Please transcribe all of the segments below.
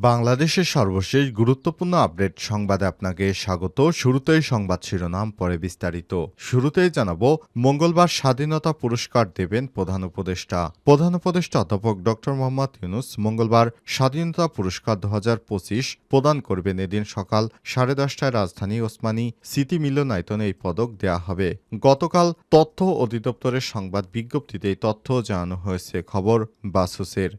বাংলাদেশের সর্বশেষ গুরুত্বপূর্ণ আপডেট সংবাদে আপনাকে স্বাগত। শুরুতেই সংবাদ শিরোনাম, পরে বিস্তারিত। শুরুতেই জানাব, মঙ্গলবার স্বাধীনতা পুরস্কার দেবেন প্রধান উপদেষ্টা। প্রধান উপদেষ্টা অধ্যাপক ড. মোহাম্মদ ইউনুস মঙ্গলবার স্বাধীনতা পুরস্কার দু হাজার পঁচিশ প্রদান করবেন। এদিন সকাল সাড়ে দশটায় রাজধানী ওসমানী সিটি মিলনায়তনে এই পদক দেয়া হবে। গতকাল তথ্য অধিদপ্তরের সংবাদ বিজ্ঞপ্তিতে তথ্য জানানো হয়েছে। খবর বাসুসের।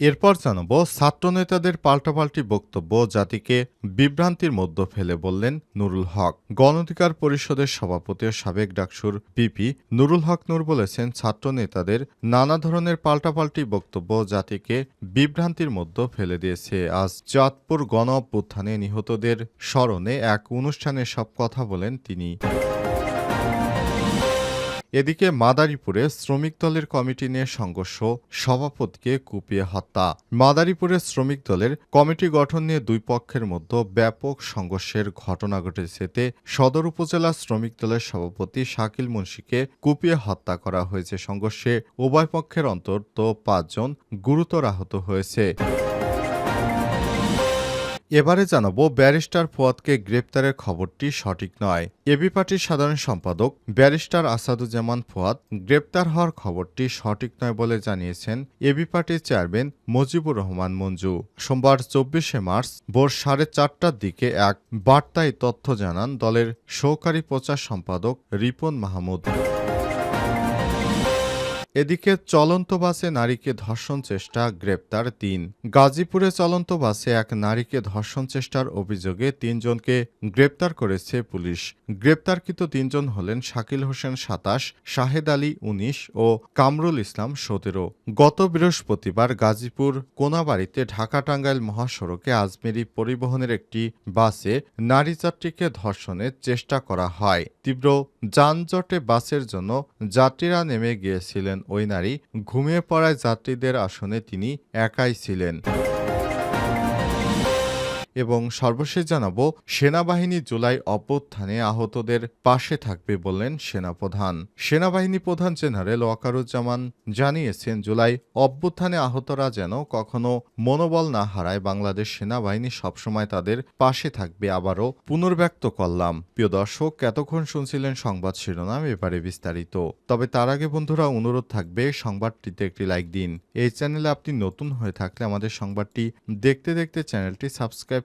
এরপর জানাব, ছাত্রনেতাদের পাল্টাপাল্টি বক্তব্য জাতিকে বিভ্রান্তির মধ্যে ফেলে বললেন নুরুল হক। গণঅধিকার পরিষদের সভাপতি ও সাবেক ডাকসুর পিপি নুরুল হক নূর বলেছেন, ছাত্রনেতাদের নানা ধরনের পাল্টাপাল্টি বক্তব্য জাতিকে বিভ্রান্তির মধ্যে ফেলে দিয়েছে। আজ চাঁদপুর গণ অভ্যুত্থানে নিহতদের স্মরণে এক অনুষ্ঠানে সব কথা বলেন তিনি। এদিকে মাদারীপুরে শ্রমিক দলের কমিটি নিয়ে সংঘর্ষ, সভাপতিকে কুপিয়ে হত্যা। মাদারীপুরে শ্রমিক দলের কমিটি গঠন নিয়ে দুই পক্ষের মধ্যে ব্যাপক সংঘর্ষের ঘটনা ঘটেছে সদর উপজেলা শ্রমিক দলের সভাপতি শাকিল মুন্সিকে কুপিয়ে হত্যা করা হয়েছে। সংঘর্ষে উভয় পক্ষের অন্তত পাঁচজন গুরুতর আহত হয়েছে। এবারে জানাব ব্যারিস্টার ফুয়াদকে গ্রেপ্তারের খবরটি সঠিক নয়। এবি পার্টির সাধারণ সম্পাদক ব্যারিস্টার আসাদুজ্জামান ফুয়াদ গ্রেপ্তার হওয়ার খবরটি সঠিক নয় বলে জানিয়েছেন এবি পার্টির চেয়ারম্যান মুজিবুর রহমান মঞ্জু। সোমবার চব্বিশে মার্চ ভোর সাড়ে চারটার দিকে এক বার্তায় তথ্য জানান দলের সহকারী প্রচার সম্পাদক রিপন মাহমুদ। এদিকে চলন্ত বাসে নারীকে ধর্ষণ চেষ্টা, গ্রেপ্তার তিন। গাজীপুরে চলন্ত বাসে এক নারীকে ধর্ষণ চেষ্টার অভিযোগে তিনজনকে গ্রেপ্তার করেছে পুলিশ। গ্রেপ্তারকৃত তিনজন হলেন শাকিল হোসেন সাতাশ, শাহেদ আলী উনিশ ও কামরুল ইসলাম সতেরো। গত বৃহস্পতিবার গাজীপুর কোনাবাড়িতে ঢাকা টাঙ্গাইল মহাসড়কে আজমেরি পরিবহনের একটি বাসে নারী যাত্রীকে ধর্ষণের চেষ্টা করা হয়। তীব্র যানজটে বাসের জন্য যাত্রীরা নেমে গিয়েছিলেন ওই নারী ঘুমিয়ে পড়ায় যাত্রীদের আসনে তিনি একাই ছিলেন। এবং সর্বশেষ জানাব, সেনাবাহিনী জুলাই অভ্যুত্থানে আহতদের পাশে থাকবে বললেন সেনাপ্রধান। সেনাবাহিনী প্রধান জেনারেল ওয়াকারুজ্জামান জানিয়েছেন, জুলাই অভ্যুত্থানে আহতরা যেন কখনো মনোবল না হারায়, বাংলাদেশ সেনাবাহিনী সবসময় তাদের পাশে থাকবে আবারও পুনর্ব্যক্ত করলাম। প্রিয় দর্শক, এতক্ষণ শুনছিলেন সংবাদ শিরোনাম, এবারে বিস্তারিত। তবে তার আগে বন্ধুরা, অনুরোধ থাকবে, সংবাদটিতে একটি লাইক দিন। এই চ্যানেলে আপনি নতুন হয়ে থাকলে আমাদের সংবাদটি দেখতে দেখতে চ্যানেলটি সাবস্ক্রাইব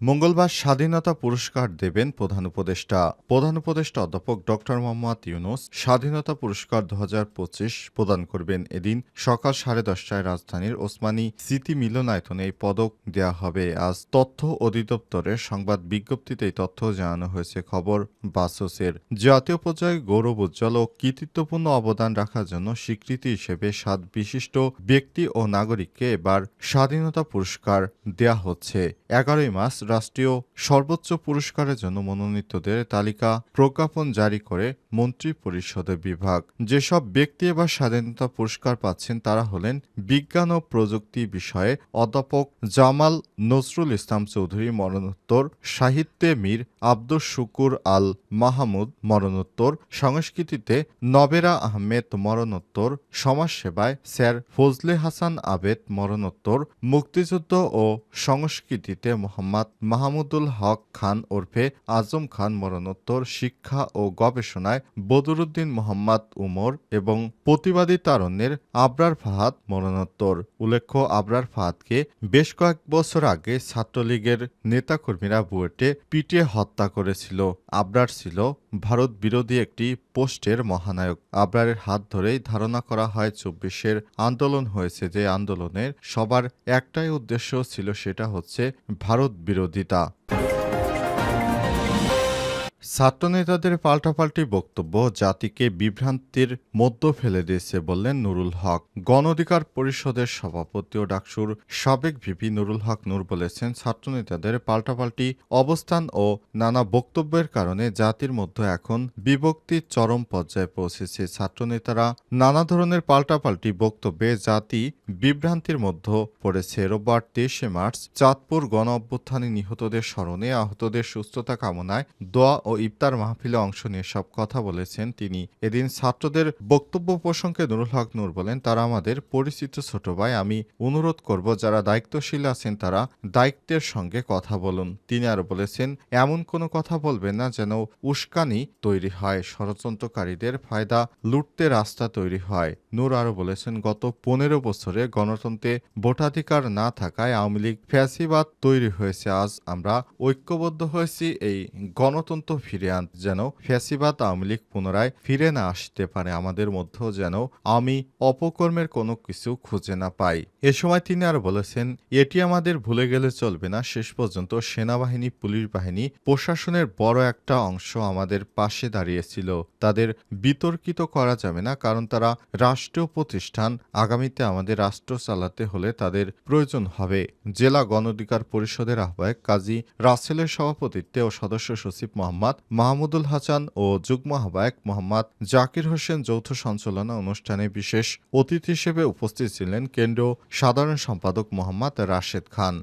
মঙ্গলবার স্বাধীনতা পুরস্কার দেবেন প্রধান উপদেষ্টা। প্রধান উপদেষ্টা অধ্যাপক ড মোহাম্মদ ইউনুস স্বাধীনতা পুরস্কার দু হাজার পঁচিশ প্রদান করবেন এদিন সকাল সাড়ে দশটায় রাজধানীর ওসমানী স্মৃতি মিলনায়তনে এই পদক দেয়া হবে। আজ তথ্য অধিদপ্তরের সংবাদ বিজ্ঞপ্তিতে এই তথ্য জানানো হয়েছে খবর বাসোসের। জাতীয় পর্যায়ে গৌরব উজ্জ্বল ও কৃতিত্বপূর্ণ অবদান রাখার জন্য স্বীকৃতি হিসেবে সাত বিশিষ্ট ব্যক্তি ও নাগরিককে এবার স্বাধীনতা পুরস্কার দেয়া হচ্ছে। এগারোই মার্চ রাষ্ট্রীয় সর্বোচ্চ পুরস্কারের জন্য মনোনীতদের তালিকা প্রজ্ঞাপন জারি করে মন্ত্রী পরিষদের বিভাগ। যেসব ব্যক্তি এবার স্বাধীনতা পুরস্কার পাচ্ছেন তারা হলেন বিজ্ঞান ও প্রযুক্তি বিষয়ে অধ্যাপক জামাল নজরুল ইসলাম চৌধুরী মরণোত্তর, সাহিত্যে মীর আব্দুস শুকুর আল মাহমুদ মরণোত্তর, সংস্কৃতিতে নবেরা আহমেদ মরণোত্তর, সমাজসেবায় স্যার ফজলে হাসান আবেদ মরণোত্তর, মুক্তিযুদ্ধ ও সংস্কৃতিতে মোহাম্মদ মাহমুদুল হক খান ওরফে আজম খান মরণোত্তর শিক্ষা ও গবেষণায় বদরুদ্দিন মোহাম্মদ উমর এবং প্রতিবাদী তারণ্যের আবরার ফাহাদ মরণোত্তর। উল্লেখ্য, আবরার ফাহাদকে বেশ কয়েক বছর আগে ছাত্রলীগের নেতাকর্মীরা বুয়েটে পিটিয়ে হত্যা করেছিল। আবরার ছিল ভারত বিরোধী একটি পোস্টের মহানায়ক। আবরারের হাত ধরেই ধারণা করা হয়, চব্বিশের আন্দোলন হয়েছে যে আন্দোলনের সবার একটাই উদ্দেশ্য ছিল সেটা হচ্ছে ভারত Tita. ছাত্রনেতাদের পাল্টাপাল্টি বক্তব্য জাতিকে বিভ্রান্তির মধ্য ফেলে দিয়েছে বললেন নুরুল হক। গণ অধিকার পরিষদের সভাপতি ও ডাকসুর সাবেক ভিপি নুরুল হক নূর বলেছেন, ছাত্রনেতাদের পাল্টাপাল্টি অবস্থান ও নানা বক্তব্যের কারণে জাতির মধ্যে এখন বিভক্তির চরম পর্যায়ে পৌঁছেছে। ছাত্রনেতারা নানা ধরনের পাল্টাপাল্টি বক্তব্যে জাতি বিভ্রান্তির মধ্যে পড়েছে। রোববার তেইশে মার্চ চাঁদপুর গণ অভ্যুত্থানে নিহতদের স্মরণে আহতদের সুস্থতা কামনায় দোয়া ও ইফতার মাহফিলে অংশ নিয়ে সব কথা বলেছেন তিনি। এদিন ছাত্রদের বক্তব্য প্রসঙ্গে নুরুল হক নূর বলেন, তারা আমাদের পরিচিত ছোট ভাই, আমি অনুরোধ করব, যারা দায়িত্বশীল আছেন তারা দায়িত্বের সঙ্গে কথা বলুন। তিনি আরও বলেছেন, এমন কোনো কথা বলবেন না যেন উস্কানি তৈরি হয়, ষড়যন্ত্রকারীদের ফায়দা লুটতে রাস্তা তৈরি হয়। নূর আরও বলেছেন, গত পনেরো বছরে গণতন্ত্রে ভোটাধিকার না থাকায় আওয়ামী লীগ ফ্যাসিবাদ তৈরি হয়েছে। আজ আমরা ঐক্যবদ্ধ হয়েছি, এই গণতন্ত্র ফিরে আনতে যেন ফ্যাসিবাদ আওয়ামী লীগ পুনরায় ফিরে না আসতে পারে, আমাদের মধ্যেও যেন আমি অপকর্মের কোনো কিছু খুঁজে না পাই। এ সময় তিনি আর বলেছেন, এটি আমাদের ভুলে গেলে চলবে না, শেষ পর্যন্ত সেনাবাহিনী, পুলিশ বাহিনী, প্রশাসনের বড় একটা অংশ আমাদের পাশে দাঁড়িয়েছিল। তাদের বিতর্কিত করা যাবে না, কারণ তারা রাষ্ট্রীয় প্রতিষ্ঠান আগামীতে আমাদের রাষ্ট্র চালাতে হলে তাদের প্রয়োজন হবে। জেলা গণ অধিকার পরিষদের আহ্বায়ক কাজী রাসেলের সভাপতিত্বে ও সদস্য সচিব মোহাম্মদ মাহমুদুল হাসান ও যুগ্ম আহ্বায়ক মোহাম্মদ জাকির হোসেন যৌথ সঞ্চালনা অনুষ্ঠানে বিশেষ অতিথি হিসেবে উপস্থিত ছিলেন কেন্দ্রীয় সাধারণ সম্পাদক মোহাম্মদ রাশেদ খান।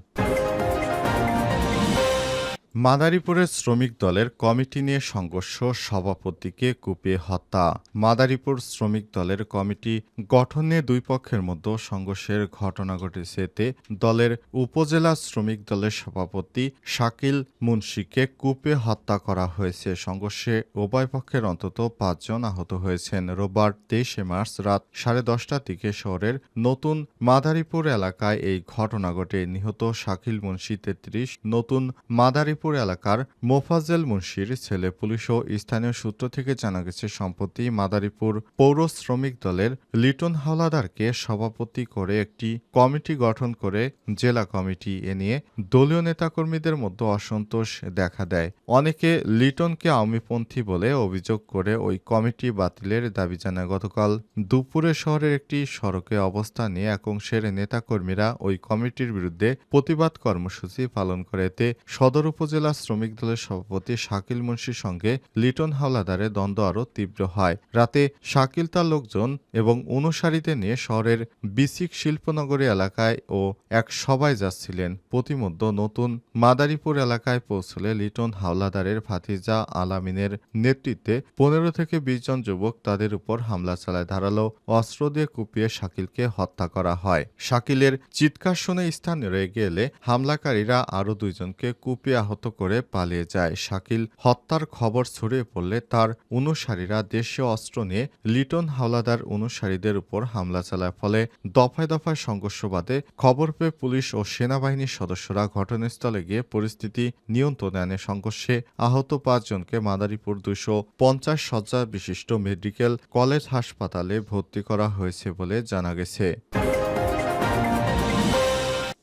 মাদারীপুরের শ্রমিক দলের কমিটি নিয়ে সংঘর্ষ, সভাপতিকে কুপিয়ে হত্যা। মাদারীপুর শ্রমিক দলের কমিটি গঠনে দুই পক্ষের মধ্যে সংঘর্ষের ঘটনা ঘটেছে। এতে দলের উপজেলা শ্রমিক দলের সভাপতি শাকিল মুন্সিকে কুপে হত্যা করা হয়েছে। সংঘর্ষে উভয় পক্ষের অন্তত পাঁচজন আহত হয়েছেন। রোববার তেইশে মার্চ রাত সাড়ে দশটার দিকে শহরের নতুন মাদারীপুর এলাকায় এই ঘটনা ঘটে। নিহত শাকিল মুন্সি তেত্রিশ, নতুন মাদারীপুর এলাকার মোফাজ্জেল মুন্সির ছেলে, পুলিশ ও স্থানীয় সূত্র থেকে জানা গেছে, সম্প্রতি মাদারীপুর পৌর শ্রমিক দলের লিটন হাওলাদারকে সভাপতি করে একটি কমিটি গঠন করে জেলা কমিটি এ নিয়ে দলীয় নেতাকর্মীদের মধ্যে অসন্তোষ দেখা দেয়। অনেকে লিটনকে আওয়ামীপন্থী বলে অভিযোগ করে ওই কমিটি বাতিলের দাবি জানায়। গতকাল দুপুরে শহরের একটি সড়কে অবস্থান নিয়ে এক অংশের নেতাকর্মীরা ওই কমিটির বিরুদ্ধে প্রতিবাদ কর্মসূচি পালন করে। এতে সদর উপজেলা শ্রমিক দলের সভাপতি শাকিল মুন্সির সঙ্গে লিটন হাওলাদারের দ্বন্দ্ব আরও তীব্র হয়। রাতে শাকিল তার লোকজন এবং অনুসারীদের নিয়ে শহরের বিসিক শিল্পনগরী এলাকায় ও এক সভায় যাচ্ছিলেন। প্রতিমধ্য নতুন মাদারীপুর এলাকায় পৌঁছলে লিটন হাওলাদারের ভাতিজা আলামিনের নেতৃত্বে পনেরো থেকে বিশ জন যুবক তাদের উপর হামলা চালায়। ধারালো অস্ত্র দিয়ে কুপিয়ে শাকিলকে হত্যা করা হয়। শাকিলের চিৎকার শুনে স্থানীয় এগিয়ে এলে হামলাকারীরা আরও দুইজনকে কুপিয়ে আহত করে পালিয়ে যায়। শাকিল হত্যার খবর ছড়িয়ে পড়লে তার অনুসারীরা দেশীয় অস্ত্র নিয়ে লিটন হাওলাদার অনুসারীদের উপর হামলা চালায়। ফলে দফায় দফায় সংঘর্ষ বাদে খবর পেয়ে পুলিশ ও সেনাবাহিনীর সদস্যরা ঘটনাস্থলে গিয়ে পরিস্থিতি নিয়ন্ত্রণে আনে। সংঘর্ষে আহত পাঁচজনকে মাদারীপুর দুশো পঞ্চাশ শয্যা বিশিষ্ট মেডিকেল কলেজ হাসপাতালে ভর্তি করা হয়েছে বলে জানা গেছে।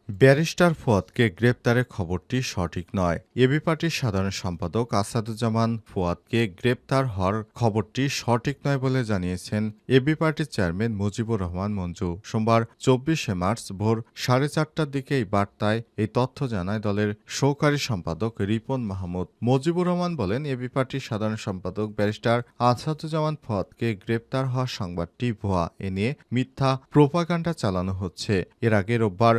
ব্যারিস্টার ফুয়াদকে গ্রেপ্তারের খবরটি সঠিক নয়। এবি পার্টির সাধারণ সম্পাদক আসাদুজ্জামান ফুয়াদকে গ্রেপ্তার হওয়ার খবরটি সঠিক নয় বলে জানিয়েছেন এবি পার্টির চেয়ারম্যান মুজিবুর রহমান মঞ্জু। সোমবার চব্বিশে মার্চ ভোর সাড়ে চারটার দিকে এই বার্তায় এই তথ্য জানায় দলের সহকারী সম্পাদক রিপন মাহমুদ। মুজিবুর রহমান বলেন এবি পার্টির সাধারণ সম্পাদক ব্যারিস্টার আসাদুজ্জামান ফুয়াদকে গ্রেপ্তার হওয়ার সংবাদটি ভুয়া। এ নিয়ে মিথ্যা প্রোপাগান্ডা চালানো হচ্ছে। এর আগে রোববার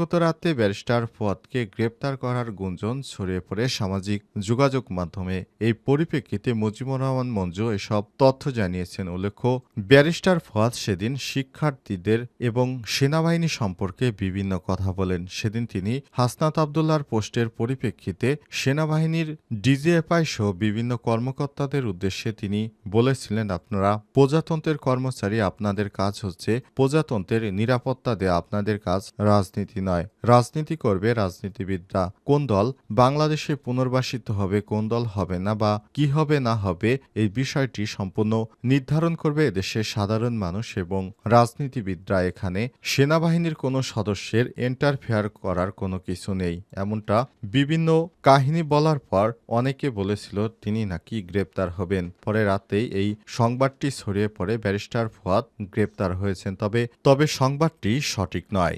দিবাগত রাতে ব্যারিস্টার ফুয়াদকে গ্রেপ্তার করার গুঞ্জন ছড়িয়ে পড়ে সামাজিক যোগাযোগ মাধ্যমে। এই পরিপ্রেক্ষিতে মুজিবুর রহমান মঞ্জু এসব তথ্য জানিয়েছেন। উল্লেখ্য, ব্যারিস্টার ফুয়াদ সেদিন শিক্ষার্থীদের এবং সেনাবাহিনী সম্পর্কে বিভিন্ন কথা বলেন। সেদিন তিনি হাসনাত আবদুল্লার পোস্টের পরিপ্রেক্ষিতে সেনাবাহিনীর ডিজিএফআই সহ বিভিন্ন কর্মকর্তাদের উদ্দেশ্যে তিনি বলেছিলেন, আপনারা প্রজাতন্ত্রের কর্মচারী, আপনাদের কাজ হচ্ছে প্রজাতন্ত্রের নিরাপত্তা দেয়া, আপনাদের কাজ রাজনীতি নয়। রাজনীতি করবে রাজনীতিবিদরা। কোন দল বাংলাদেশে পুনর্বাসিত হবে, কোন দল হবে না বা কি হবে না হবে এই বিষয়টি সম্পূর্ণ নির্ধারণ করবে এদেশের সাধারণ মানুষ এবং রাজনীতিবিদরা। এখানে সেনাবাহিনীর কোনো সদস্যের এন্টারফেয়ার করার কোনো কিছু নেই। এমনটা বিভিন্ন কাহিনী বলার পর অনেকে বলেছিল, তিনি নাকি গ্রেপ্তার হবেন। পরে রাতেই এই সংবাদটি ছড়িয়ে পড়ে। ব্যারিস্টার ফুয়াদ গ্রেপ্তার হয়েছেন। তবে তবে সংবাদটি সঠিক নয়।